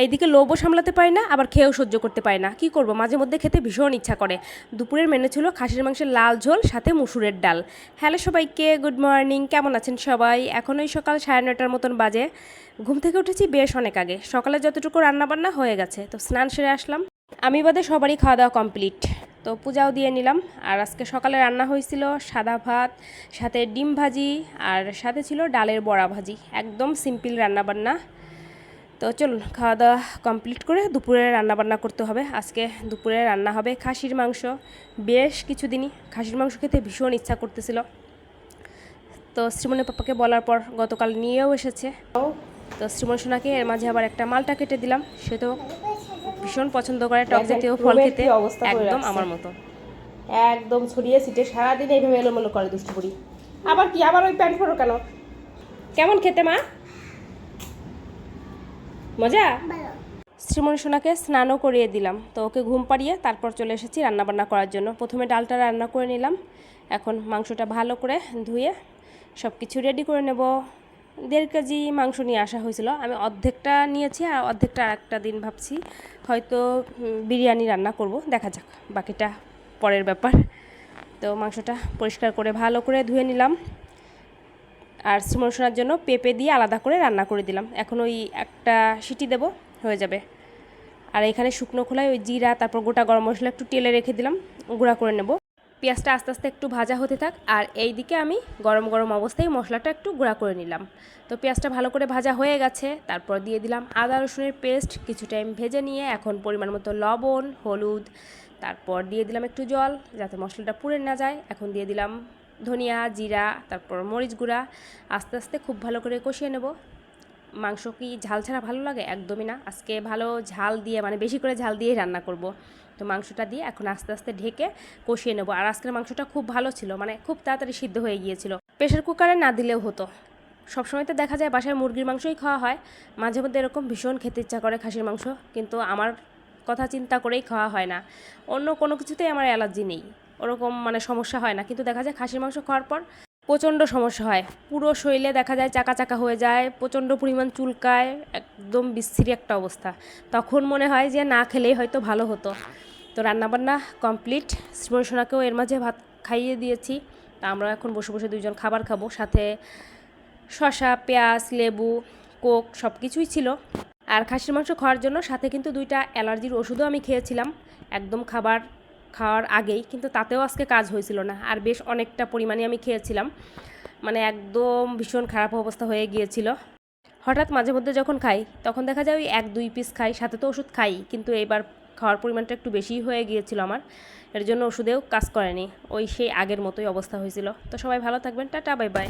এইদিকে লোভও সামলাতে পারি না, আবার খেয়েও সহ্য করতে পারি না। কি করব? মাঝে মধ্যে খেতে ভীষণ ইচ্ছা করে। দুপুরের মেনু ছিল খাসির মাংসের লাল ঝোল, সাথে মুসুরের ডাল। হ্যালো সবাইকে গুড মর্নিং কেমন আছেন সবাই? এখন ওই সকাল সাড়ে নটার মতন বাজে। ঘুম থেকে উঠেছি বেশ অনেক আগে। সকালে যতটুকু রান্নাবান্না হয়ে গেছে, তো স্নান সেরে আসলাম। আমি বাদে সবারই খাওয়া দাওয়া কমপ্লিট তো পূজাও দিয়ে নিলাম। আর আজকে সকালে রান্না হয়েছিল সাদা ভাত, সাথে ডিম ভাজি, আর সাথে ছিল ডালের বড়া ভাজি। একদম সিম্পল রান্নাবান্না। তো চলুন খাওয়া দাওয়া কমপ্লিট করে দুপুরে রান্না বান্না করতে হবে। আজকে দুপুরে রান্না হবে খাসির মাংস। বেশ কিছুদিনই খাসির মাংস খেতে ভীষণ ইচ্ছা করতেছিল। তো শ্রীমণি পাপাকে বলার পর গতকাল নিয়েও এসেছে। তো শ্রীমণি সোনাকে এর মাঝে আবার একটা মালটা কেটে দিলাম। সে তো ভীষণ পছন্দ করে টক জাতীয় ফল খেতে। একদম আমার মতো। একদম ছড়িয়ে ছিটে সারাদিন এইভাবে এলোমেলো করে দুষ্টু করি আবার কি? আবার ওই প্যান্ট পরো কেন? কেমন খেতে মা? মজা? শ্রীমণি সোনাকে স্নানও করিয়ে দিলাম। তো ওকে ঘুম পাড়িয়ে তারপর চলে এসেছি রান্নাবান্না করার জন্য। প্রথমে ডালটা রান্না করে নিলাম। এখন মাংসটা ভালো করে ধুয়ে সব কিছু রেডি করে নেব। দেড় কেজি মাংস নিয়ে আসা হয়েছিল। আমি অর্ধেকটা নিয়েছি আর অর্ধেকটা আর একটা দিন ভাবছি। হয়তো বিরিয়ানি রান্না করব। দেখা যাক বাকিটা পরের ব্যাপার। তো মাংসটা পরিষ্কার করে ভালো করে ধুয়ে নিলাম। আর শ্রীমনসোনার জন্য পেঁপে দিয়ে আলাদা করে রান্না করে দিলাম। এখন ওই একটা সিটি দেব, হয়ে যাবে। আর এখানে শুকনো খোলায় ওই জিরা, তারপর গোটা গরম মশলা একটু তেলে রেখে দিলাম, গুঁড়া করে নেব। পেঁয়াজটা আস্তে আস্তে একটু ভাজা হতে থাক, আর এই দিকে আমি গরম গরম অবস্থায় মশলাটা একটু গুঁড়া করে নিলাম। তো পেঁয়াজটা ভালো করে ভাজা হয়ে গেছে, তারপর দিয়ে দিলাম আদা, রসুনের পেস্ট, কিছু টাইম ভেজে নিয়ে এখন পরিমাণ মতো লবণ, হলুদ, তারপর দিয়ে দিলাম একটু জল, যাতে মশলাটা পুড়ে না যায়। এখন দিয়ে দিলাম ধনিয়া, জিরা, তারপর মরিচ গুঁড়া, আস্তে আস্তে খুব ভালো করে কষিয়ে নেব। মাংস কি ঝাল ছাড়া ভালো লাগে? একদমই না। আজকে ভালো ঝাল দিয়ে মানে বেশি করে ঝাল দিয়েই রান্না করব। তো মাংসটা দিয়ে এখন আস্তে আস্তে ঢেকে কষিয়ে নেব। আর আজকের মাংসটা খুব ভালো ছিল মানে খুব তাড়াতাড়ি সিদ্ধ হয়ে গিয়েছিল। প্রেশার কুকারে না দিলেও হতো। সবসময় তো দেখা যায় বাসায় মুরগির মাংসই খাওয়া হয়। মাঝে মধ্যে এরকম ভীষণ খেতে ইচ্ছা করে খাসির মাংস, কিন্তু আমার কথা চিন্তা করেই খাওয়া হয় না। অন্য কোনো কিছুতেই আমার অ্যালার্জি নেই। ওরকম মানে সমস্যা হয় না। কিন্তু দেখা যায় খাসির মাংস খাওয়ার পর প্রচণ্ড সমস্যা হয়। পুরো শরীরে দেখা যায় চাকা চাকা হয়ে যায়, প্রচণ্ড পরিমাণ চুলকায়, একদম বিশ্রী একটা অবস্থা। তখন মনে হয় যে না খেলেই হয়তো ভালো হতো। তো রান্নাবান্না কমপ্লিট। শ্রীমণি এর মাঝে ভাত খাইয়ে দিয়েছি। তা আমরা এখন বসে বসে দুজন খাবার খাব। সাথে শসা, পেঁয়াজ, লেবু, কোক সব কিছুই ছিল। আর খাসির মাংস খাওয়ার জন্য সাথে কিন্তু দুইটা অ্যালার্জির ওষুধও আমি খেয়েছিলাম। একদম খাবার খাওয়ার আগেই, কিন্তু তাতেও আজকে কাজ হয়েছিল না। আর বেশ অনেকটা পরিমাণে আমি খেয়েছিলাম। মানে একদম ভীষণ খারাপ অবস্থা হয়ে গিয়েছিল। হঠাৎ মাঝে মধ্যে যখন খাই, তখন দেখা যায় ওই এক দুই পিস খাই, সাথে তো ওষুধ খাই কিন্তু এবার খাওয়ার পরিমাণটা একটু বেশি হয়ে গিয়েছিল আমার। এর জন্য ওষুধেও কাজ করেনি। ওই সেই আগের মতোই অবস্থা হয়েছিল। তো সবাই ভালো থাকবেন। Tata, bye bye.